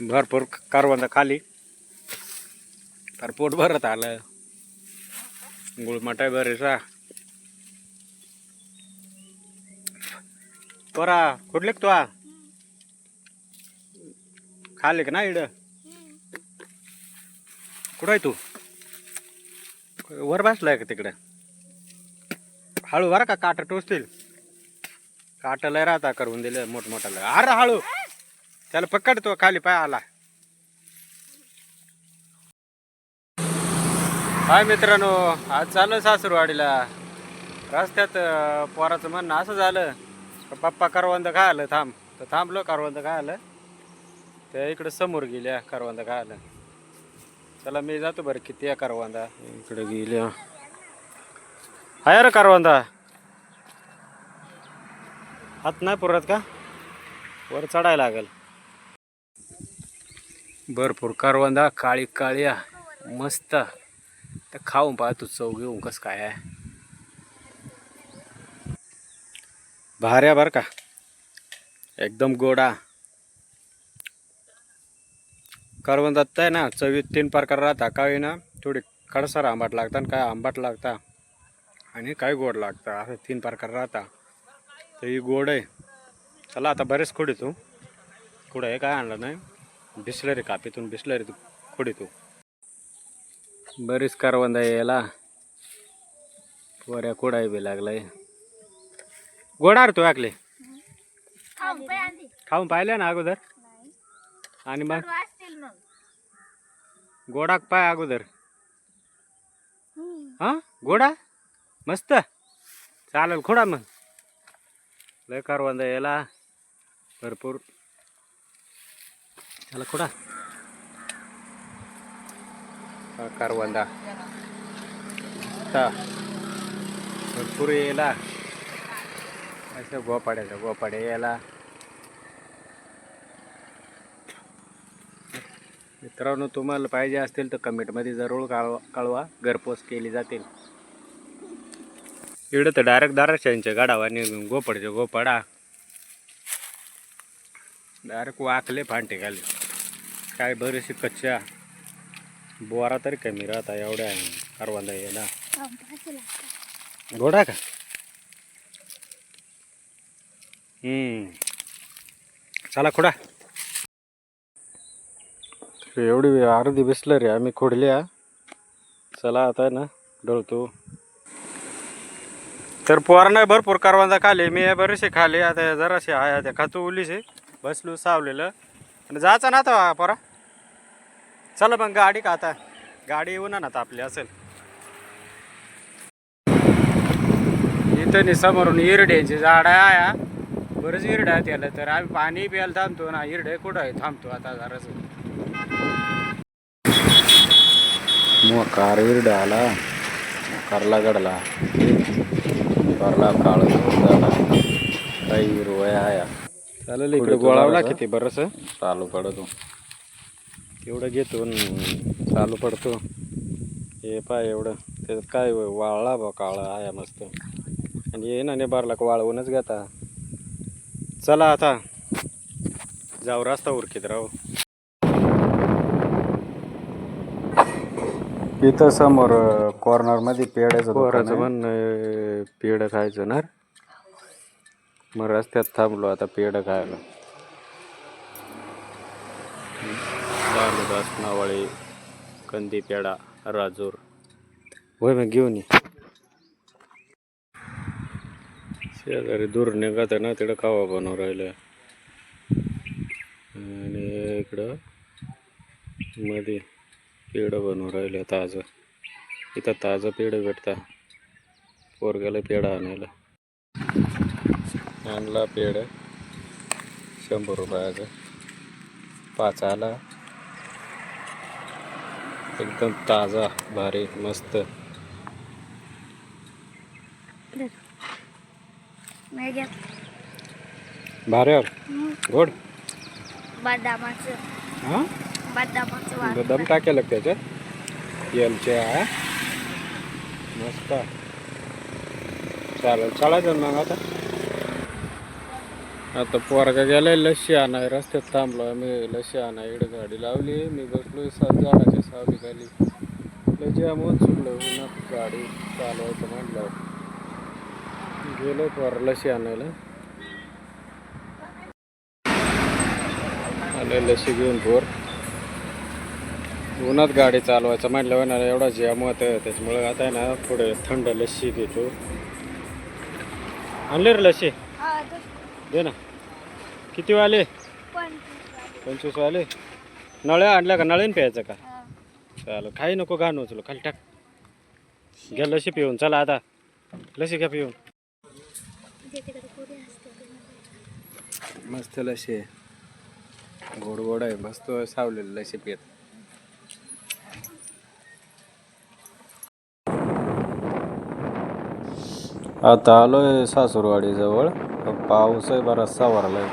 भरपूर कारवंद खाली. तर पोट भरत आलं. गुळमटाय बरेसा पोरा कुठले का तू? आ? खाले का ना इड कुठं आहे तू? वर बसलाय का तिकडे? हळू बरं का काटा टोचतील. काटा लय राहता करून दिलं मोठमोठा लय अरे हळू! त्याला पकडतो खाली पाय आला हाय मित्रांनो आज चाललो सासूरवाडीला. रस्त्यात पोराचं म्हणणं असं झालं पप्पा करवंद आलं थांब. तर थांबलो करवंद आलं त्या इकडं समोर गेल्या करवंद खायला. चला मी जातो बरं किती आहे करवंदा? इकडे गेल्या. आहे रे करवंदा. हात नाही पुरत का? वर चढायला लागेल. भरपूर करवंदा काळी काळ्या मस्त. तर खाऊन पाहतो चव घेऊन कसं काय आहे. भाऱ्या बरं का? एकदम गोडा. करवंदात आहे ना चवी तीन प्रकार राहता. काही ना थोडी खडसार आंबाट लागतात आणि काय आंबाट लागता आणि काय गोड लागतं असं तीन प्रकार राहता. तर ही गोड आहे. चला आता बरेच खोडी तू. कुठं आहे काय आणलं नाही? बिसलरी कापीतून बिसलरी तू खोडी तू. बरीच करवंद आहे याला. वऱ्या कुडाय बी लागलाय. गोडार तू आकले. खाऊन खाऊन पाहिले ना अगोदर? आणि मग? वाचतील गोडाक पाय अगोदर. हा? गोडा? मस्त. चालेल खोडा मग. लय करवंद याला. भरपूर. त्याला खोडा. हा करवंदा. भरपूर याला. असं गोपाड्याचा गोपाड्या याला मित्रांनो तुम्हाला पाहिजे असतील तर कमेंटमध्ये जरूर कळवा कळवा. घरपोच केली जातील. इकडं तर डायरेक्ट दाराशांच्या गाडावाने गोपडचे गोपाडा. डायरेक्ट वाकले फांटे घाले काय बरेचसे कच्च्या बोरा तरी कमी राहता एवढ्या करवांदा याला घोडा का? हम्म. चला खोडा. एवढी अर्धी बिसलं रे आम्ही खोडल्या. चला आता आहे ना डळतो. तर पोरानं भरपूर करवंदा खाले मी बरेचसे खाले आता जरासे आहे त्या खातो उलीसे बसलो सावलेलं. आणि जायचं ना आता पोरा? चला मग गाडी का आता? गाडी येऊ ना आता आपली असेल. इथं नि समोरून इरड्याची झाड आहे बरेच इरड आहे त्याला तर आम्ही पाणी प्यायला थांबतो ना. इरडे कुठं आहे? थांबतो आता जरास. मोकार इरड आला. करला गडला. करला काळ झाला. काही हिरवया आया चालेल इकडे गोळावला किती? बरस चालू पडतो. तेवढं घेतो चालू पडतो. हे पाय एवढं. त्याच्यात काय वाळला बा काळा आया मस्त. आणि ये ना नेबारला का वाळवूनच घेता. चला आता. जाऊ रस्ता उरकीत राहू इथं समोर कॉर्नरमध्ये पेड्याचं पोराचं म्हणणं पेड खायचं ना? मग रस्त्यात थांबलो आता पेड खायला. दास नावाळे कंदी पेडा राजूर. होय मग घेऊन ये. शेजारी दूर निघत आहे ना तिकडं खावा बनवून राहिलं. आणि इकडं मध्ये पेढं बनवून राहिलं ताजं. इथं ताजं पेढं भेटता. पोरग्याला पेढा आणायला. आणला पेढ. शंभर रुपयाचं. पाच आला. एकदम ताजा भारी मस्त. भारी आहे. गोड? बदामाचं. हां? बदामाचं वाण बदाम टाकेल त्याच्यात? येलचे आहे मस्त. चालेल चालायचं मग आता? आता पोरगा गेलाय लशी आणाय रस्त्यात थांबलो आम्ही लशी आणाय इकडे गाडी लावली मी बसलोय सात झाडाच्या सावली खाली. लशी आम्ही चुकलो उन्हात गाडी चालवायचं म्हटलं गेलो पोर लशी आणायला. आलोय लशी घेऊन पोर. उन्हात गाडी चालवायचं म्हटलं ना एवढा जाम होत त्याच्यामुळे आता आहे ना पुढे थंड लस्सी देतो आणले रे लस्सी? तर दे ना. किती वाले? पंचवीस वाले. नळ्या आणल्या का? नळीन प्यायचं का? हा. चालेल. काही नको घाण उचलो. खाली टाक. घ्या लशी पिऊन. चला आता. लशी घ्या पिऊन. मस्त लशी आहे. गोड गोड आहे. मस्त सावलेलं लशी पित आता आलोय सासूरवाडी जवळ पाऊस आहे बराच सावरलाय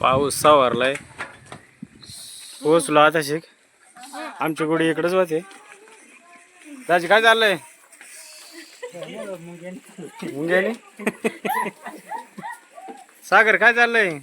पाऊस सावरलाय. पोचलो आता शिक. आमची गुडी इकडेच होते. दाजी काय चाललंय? मुंग्याने. सागर काय चाललंय?